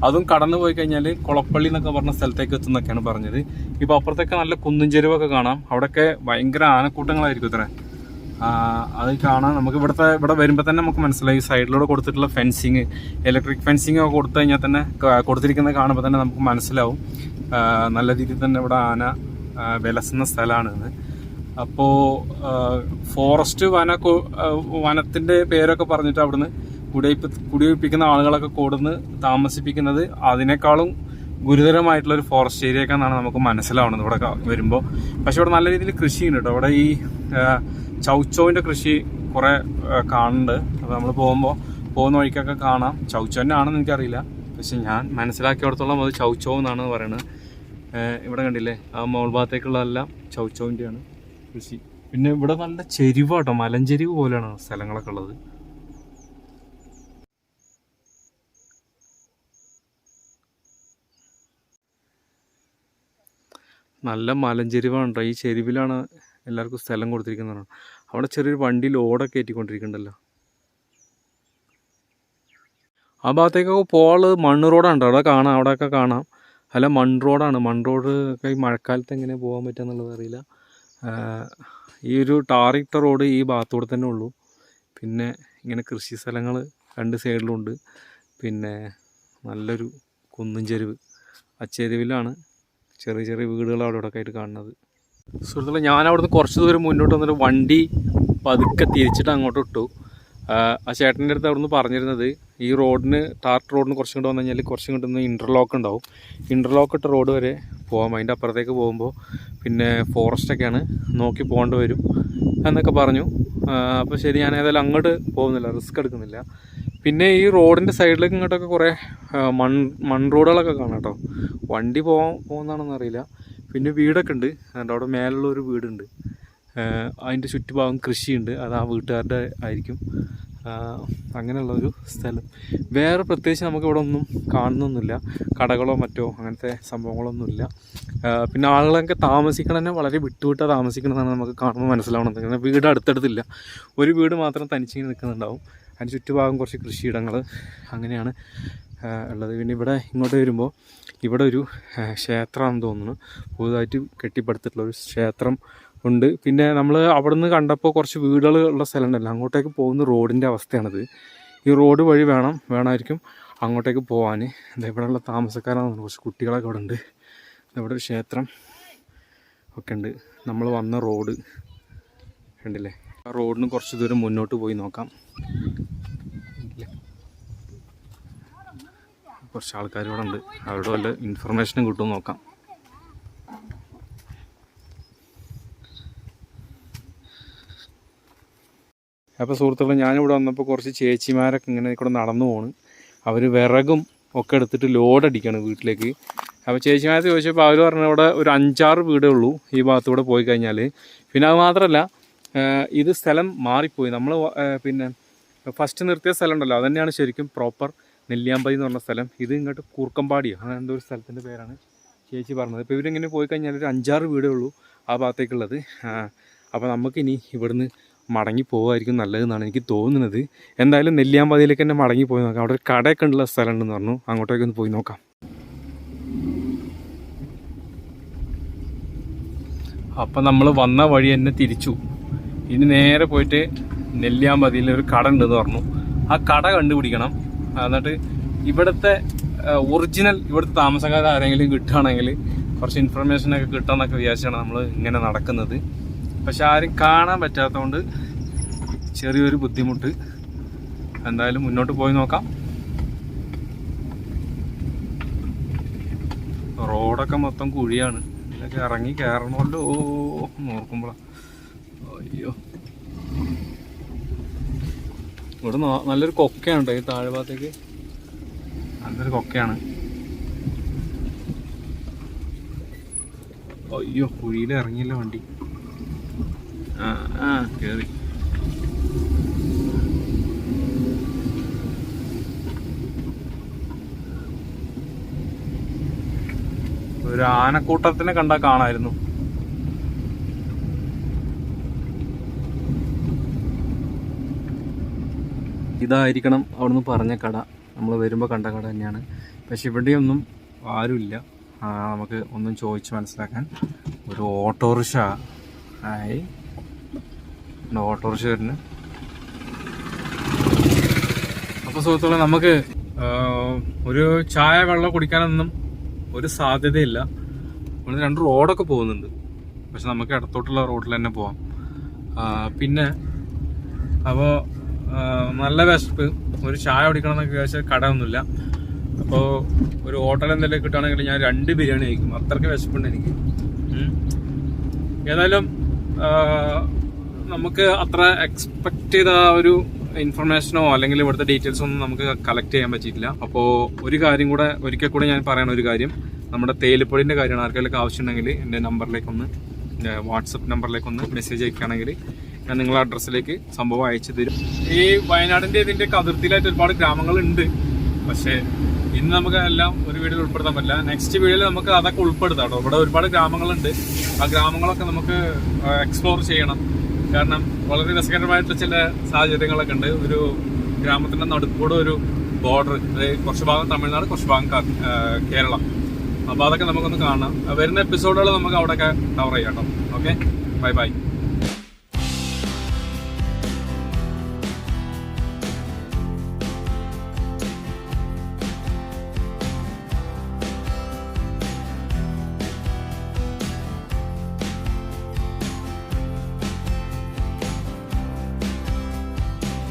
അതും കടന്നു പോയി കഴിഞ്ഞാൽ കുളപ്പള്ളി എന്നൊക്കെ പറഞ്ഞ സ്ഥലത്തേക്ക് എത്തുന്നൊക്കെയാണ് പറഞ്ഞത്. ഇപ്പോൾ അപ്പുറത്തൊക്കെ നല്ല കുന്നും ചെരുവൊക്കെ കാണാം. അവിടെയൊക്കെ ഭയങ്കര ആനക്കൂട്ടങ്ങളായിരിക്കും ഇത്ര അത് കാണാൻ നമുക്ക് ഇവിടുത്തെ ഇവിടെ വരുമ്പോൾ തന്നെ നമുക്ക് മനസ്സിലായി. സൈഡിലൂടെ കൊടുത്തിട്ടുള്ള ഫെൻസിങ് ഇലക്ട്രിക് ഫെൻസിങ് ഒക്കെ കൊടുത്തു കഴിഞ്ഞാൽ തന്നെ കൊടുത്തിരിക്കുന്നത് കാണുമ്പോൾ തന്നെ നമുക്ക് മനസ്സിലാവും. നല്ല രീതിയിൽ തന്നെ ഇവിടെ ആന വിലസുന്ന സ്ഥലമാണിത് അപ്പോൾ ഫോറസ്റ്റ് വന വനത്തിന്റെ പേരൊക്കെ പറഞ്ഞിട്ട് അവിടുന്ന് കുടിയിപ്പ് കുടിയൊഴിപ്പിക്കുന്ന ആളുകളൊക്കെ കൊടുന്ന് താമസിപ്പിക്കുന്നത് അതിനേക്കാളും ഗുരുതരമായിട്ടുള്ള ഒരു ഫോറസ്റ്റ് ഏരിയ ഒക്കെ എന്നാണ് നമുക്ക് മനസ്സിലാവുന്നത് ഇവിടെ വരുമ്പോൾ പക്ഷെ ഇവിടെ നല്ല രീതിയിൽ കൃഷിയുണ്ട് കേട്ടോ ഇവിടെ ഈ ചൗച്ചോവിന്റെ കൃഷി കുറേ കാണുന്നുണ്ട്. അപ്പോൾ നമ്മൾ പോകുമ്പോൾ പോകുന്ന വഴിക്കൊക്കെ കാണാം. ചൗച്ചോന്റെ ആണെന്ന് എനിക്കറിയില്ല. പക്ഷെ ഞാൻ മനസ്സിലാക്കിയിടത്തോളം അത് ചൗച്ചോ എന്നാണ് പറയുന്നത് ഇവിടെ കണ്ടില്ലേ? ആ മോൾ ഭാഗത്തേക്കുള്ളതെല്ലാം ചൗച്ചോവിന്റെയാണ് കൃഷി. പിന്നെ ഇവിടെ നല്ല ചെരിവാട്ടോ മലഞ്ചെരിവ് പോലെയാണ് സ്ഥലങ്ങളൊക്കെ ഉള്ളത്. നല്ല മലഞ്ചെരിവാണ് ഈ ചെരിവിലാണ് എല്ലാവർക്കും സ്ഥലം കൊടുത്തിരിക്കുന്നത് അവിടെ ചെറിയൊരു വണ്ടി ലോഡൊക്കെ ഏറ്റിക്കൊണ്ടിരിക്കുന്നുണ്ടല്ലോ. ആ ഭാഗത്തേക്കൊക്കെ പോകാനുള്ളത് മണ്ണ് റോഡാണ് അവിടെ കാണാം അവിടെയൊക്കെ കാണാം. അല്ല മൺ റോഡാണ്. മൺ റോഡ് ഒക്കെ ഈ മഴക്കാലത്ത് എങ്ങനെ പോകാൻ പറ്റുക എന്നുള്ളത് അറിയില്ല. ഈ ഒരു ടാറിട്ട റോഡ് ഈ ഭാഗത്തൂടെ തന്നെ ഉള്ളൂ. പിന്നെ ഇങ്ങനെ കൃഷി സ്ഥലങ്ങൾ രണ്ട് സൈഡിലുണ്ട് പിന്നെ നല്ലൊരു കുന്നും ചെരുവ്. ആ ചെരുവിലാണ് ചെറിയ ചെറിയ വീടുകൾ അവിടെ ഇവിടെ ആയിട്ട് കാണുന്നത്. സുഹൃത്തുക്കളെ ഞാൻ അവിടുന്ന് കുറച്ച് ദൂരം മുന്നോട്ട് വന്നിട്ട് വണ്ടി പതുക്കെ തിരിച്ചിട്ട് അങ്ങോട്ട് ഇട്ടു. ആ, ചേട്ടന്റെ അടുത്ത് അവിടുന്ന് പറഞ്ഞിരുന്നത് ഈ റോഡിന് ടാർട്ട് റോഡിന് കുറച്ചും കൂടെ വന്നു കഴിഞ്ഞാൽ കുറച്ചും കൂടെ ഒന്ന് ഇന്റർലോക്ക് ഉണ്ടാവും. ഇന്റർലോക്ക് ഇട്ട റോഡ് വരെ പോകാം അതിന്റെ അപ്പുറത്തേക്ക് പോകുമ്പോൾ പിന്നെ ഫോറസ്റ്റൊക്കെയാണ് നോക്കി പോകേണ്ടി വരും എന്നൊക്കെ പറഞ്ഞു. അപ്പോൾ ശരി ഞാൻ ഏതായാലും അങ്ങോട്ട് പോകുന്നില്ല. റിസ്ക് എടുക്കുന്നില്ല. പിന്നെ ഈ റോഡിന്റെ സൈഡിലേക്ക് ഇങ്ങോട്ടൊക്കെ കുറേ മൺ മൺ റോഡുകളൊക്കെ കാണാം കേട്ടോ. വണ്ടി പോകാൻ പോകുന്നതാണെന്ന് അറിയില്ല. പിന്നെ വീടൊക്കെ ഉണ്ട്. അതിന്റെ അവിടെ മേലുള്ള ഒരു വീടുണ്ട്. അതിന്റെ ചുറ്റുഭാഗം കൃഷിയുണ്ട്. അത് ആ വീട്ടുകാരുടെ ആയിരിക്കും. അങ്ങനെയുള്ള ഒരു സ്ഥലം. വേറെ പ്രത്യേകിച്ച് നമുക്ക് ഇവിടെ ഒന്നും കാണുന്നൊന്നുമില്ല. കടകളോ മറ്റോ അങ്ങനത്തെ സംഭവങ്ങളൊന്നുമില്ല. പിന്നെ ആളുകളൊക്കെ താമസിക്കണം തന്നെ വളരെ വിട്ടുവിട്ട താമസിക്കണമെന്നാണ് നമുക്ക് കാണുമ്പോൾ മനസ്സിലാവുന്നത്. കാരണം വീട് അടുത്തടുത്തില്ല. ഒരു വീട് മാത്രം തനിച്ചിങ്ങനെ നിൽക്കുന്നുണ്ടാവും. അതിന് ചുറ്റുഭാഗം കുറച്ച് കൃഷിയിടങ്ങൾ അങ്ങനെയാണ് ഉള്ളത്. പിന്നെ ഇവിടെ ഇങ്ങോട്ട് വരുമ്പോൾ ഇവിടെ ഒരു ക്ഷേത്രമാണെന്ന് തോന്നുന്നു. പുതുതായിട്ട് കെട്ടിപ്പടുത്തിട്ടുള്ള ഒരു ക്ഷേത്രം ഉണ്ട്. പിന്നെ നമ്മൾ അവിടെ നിന്ന് കണ്ടപ്പോൾ കുറച്ച് വീടുകൾ ഉള്ള സ്ഥലമുണ്ടല്ലോ. അങ്ങോട്ടേക്ക് പോകുന്ന റോഡിന്റെ അവസ്ഥയാണിത്. ഈ റോഡ് വഴി വേണം വേണമായിരിക്കും അങ്ങോട്ടേക്ക് പോകാൻ ഇവിടെയുള്ള താമസക്കാരാണ്. കുറച്ച് കുട്ടികളൊക്കെ ഇവിടെ ഉണ്ട് ഇവിടെ ഒരു ക്ഷേത്രം ഒക്കെ ഉണ്ട്. നമ്മൾ വന്ന റോഡ് ഉണ്ടല്ലേ ആ റോഡിന് കുറച്ച് ദൂരം മുന്നോട്ട് പോയി നോക്കാം? കുറച്ച് ആൾക്കാർ ഇവിടെ ഉണ്ട്. അവരുടെ വല്ല ഇൻഫർമേഷനും കിട്ടും നോക്കാം. അപ്പോൾ സുഹൃത്തുക്കൾ ഞാനിവിടെ വന്നപ്പോൾ കുറച്ച് ചേച്ചിമാരൊക്കെ ഇങ്ങനെ കൂടെ നടന്നു പോണ്. അവർ വിറകും ഒക്കെ എടുത്തിട്ട് ലോഡ് അടിക്കാണ് വീട്ടിലേക്ക്. അപ്പോൾ ചേച്ചിമാരെ ചോദിച്ചപ്പോൾ അവർ പറഞ്ഞ ഇവിടെ ഒരു അഞ്ചാറ് വീടേ ഉള്ളൂ ഈ ഭാഗത്തൂടെ പോയി കഴിഞ്ഞാൽ പിന്നെ അത് മാത്രമല്ല ഇത് സ്ഥലം മാറിപ്പോയി. നമ്മൾ പിന്നെ ഫസ്റ്റ് നിർത്തിയ സ്ഥലം ഉണ്ടല്ലോ അതുതന്നെയാണ് ശരിക്കും പ്രോപ്പർ നെല്ലിയാമ്പതി എന്ന് പറഞ്ഞ സ്ഥലം. ഇത് ഇങ്ങോട്ട് കൂർക്കമ്പാടിയോ അങ്ങനെ എന്തോ ഒരു സ്ഥലത്തിന്റെ പേരാണ് ചേച്ചി പറഞ്ഞത്. ഇപ്പോൾ ഇവരിങ്ങനെ പോയി കഴിഞ്ഞാൽ ഒരു അഞ്ചാറ് വീടേ ഉള്ളൂ ആ ഭാഗത്തേക്കുള്ളത്. അപ്പോൾ നമുക്കിനി ഇവിടുന്ന് മടങ്ങി പോകുമായിരിക്കും നല്ലതെന്നാണ് എനിക്ക് തോന്നുന്നത്. എന്തായാലും നെല്ലിയാമ്പതിയിലേക്ക് തന്നെ മടങ്ങി പോയി നോക്കാം. അവിടെ ഒരു കടയൊക്കെ ഉള്ള സ്ഥലമുണ്ടെന്ന് പറഞ്ഞു. അങ്ങോട്ടേക്ക് ഒന്ന് പോയി നോക്കാം. അപ്പം നമ്മൾ വന്ന വഴി തന്നെ തിരിച്ചു. ഇനി നേരെ പോയിട്ട് നെല്ലിയാമ്പതിയിൽ ഒരു കട ഉണ്ടെന്ന് പറഞ്ഞു. ആ കട കണ്ടുപിടിക്കണം. എന്നിട്ട് ഇവിടുത്തെ ഒറിജിനൽ ഇവിടുത്തെ താമസക്കാർ ആരെങ്കിലും കിട്ടുകയാണെങ്കിൽ കുറച്ച് ഇൻഫർമേഷനൊക്കെ കിട്ടാമെന്നൊക്കെ വിചാരിച്ചാണ് നമ്മൾ ഇങ്ങനെ നടക്കുന്നത്. പക്ഷെ ആരും കാണാൻ പറ്റാത്തതുകൊണ്ട് ചെറിയൊരു ബുദ്ധിമുട്ട്. എന്തായാലും മുന്നോട്ട് പോയി നോക്കാം. റോഡൊക്കെ മൊത്തം കുഴിയാണ്. ഇതിലൊക്കെ ഇറങ്ങി കയറണമല്ലോ നോക്കുമ്പോഴാണ് അയ്യോ. ഇവിടെ നല്ലൊരു കൊക്കയാണ് ഈ താഴെ ഭാഗത്തേക്ക്. നല്ലൊരു കൊക്കയാണ്. അയ്യോ കുഴിയിൽ ഇറങ്ങിയില്ല വണ്ടി. ആ ആ. കേറി. ഒരു ആനക്കൂട്ടത്തിനെ കണ്ടാ കാണായിരുന്നു. ഇതായിരിക്കണം അവിടുന്ന് പറഞ്ഞ കട. നമ്മൾ വരുമ്പോൾ കണ്ട കട തന്നെയാണ്. പക്ഷെ ഇവിടെയൊന്നും ആരുമില്ല. ആ, നമുക്ക് ഒന്നും ചോദിച്ച് മനസ്സിലാക്കാൻ ഒരു ഓട്ടോറിക്ഷ ആയി ഓട്ടോറിക്ഷ വരുന്നു അപ്പോൾ സുഹൃത്തുക്കളെ നമുക്ക് ഒരു ചായ വെള്ളം കുടിക്കാനൊന്നും ഒരു സാധ്യതയില്ല. ഇവിടെ രണ്ട് റോഡൊക്കെ പോകുന്നുണ്ട്. പക്ഷെ നമുക്ക് ഇടത്തോട്ടുള്ള റോഡിൽ തന്നെ പോവാം. പിന്നെ അപ്പോൾ നല്ല വിശപ്പ് ഒരു ചായ കുടിക്കണം എന്നൊക്കെ വിചാരിച്ചാൽ കടയൊന്നുമില്ല. അപ്പോൾ ഒരു ഹോട്ടൽ എന്തെങ്കിലും കിട്ടുകയാണെങ്കിൽ ഞാൻ രണ്ട് ബിരിയാണി കഴിക്കും. അത്രയ്ക്ക് വിശപ്പുണ്ട് എനിക്ക്. ഏതായാലും നമുക്ക് അത്ര എക്സ്പെക്ട് ചെയ്ത ഒരു ഇൻഫർമേഷനോ അല്ലെങ്കിൽ ഇവിടുത്തെ ഡീറ്റെയിൽസോ ഒന്നും നമുക്ക് കളക്ട് ചെയ്യാൻ പറ്റിയിട്ടില്ല. അപ്പോൾ ഒരു കാര്യം കൂടെ ഒരിക്കൽ കൂടെ ഞാൻ പറയണ ഒരു കാര്യം. നമ്മുടെ തേയിലപ്പൊടിന്റെ കാര്യമാണ് ആർക്കെങ്കിലും ആവശ്യമുണ്ടെങ്കിൽ എന്റെ നമ്പറിലേക്കൊന്ന് വാട്സപ്പ് നമ്പറിലേക്കൊന്ന് മെസ്സേജ് അയക്കുകയാണെങ്കിൽ ഞാൻ നിങ്ങളുടെ അഡ്രസ്സിലേക്ക് സംഭവം അയച്ചു തരും. ഈ വയനാടിന്റെ ഇതിന്റെ അതിർത്തിയിലായിട്ട് ഒരുപാട് ഗ്രാമങ്ങളുണ്ട്. പക്ഷേ ഇന്ന് നമുക്ക് എല്ലാം ഒരു വീഡിയോയിൽ ഉൾപ്പെടുത്താൻ പറ്റില്ല. നെക്സ്റ്റ് വീഡിയോയിൽ നമുക്ക് അതൊക്കെ ഉൾപ്പെടുത്താം കേട്ടോ. ഇവിടെ ഒരുപാട് ഗ്രാമങ്ങളുണ്ട്. ആ ഗ്രാമങ്ങളൊക്കെ നമുക്ക് എക്സ്പ്ലോർ ചെയ്യണം. കാരണം വളരെ രസകരമായിട്ടുള്ള ചില സാഹചര്യങ്ങളൊക്കെ ഉണ്ട്. ഒരു ഗ്രാമത്തിന്റെ നടുക്കൂടെ ഒരു ബോർഡർ കുറച്ച് ഭാഗം തമിഴ്നാട് കുറച്ച് ഭാഗം കേരളം. അപ്പോൾ അതൊക്കെ നമുക്കൊന്ന് കാണാം. വരുന്ന എപ്പിസോഡുകൾ നമുക്ക് അവിടെയൊക്കെ കവർ ചെയ്യാം കേട്ടോ. Okay bye bye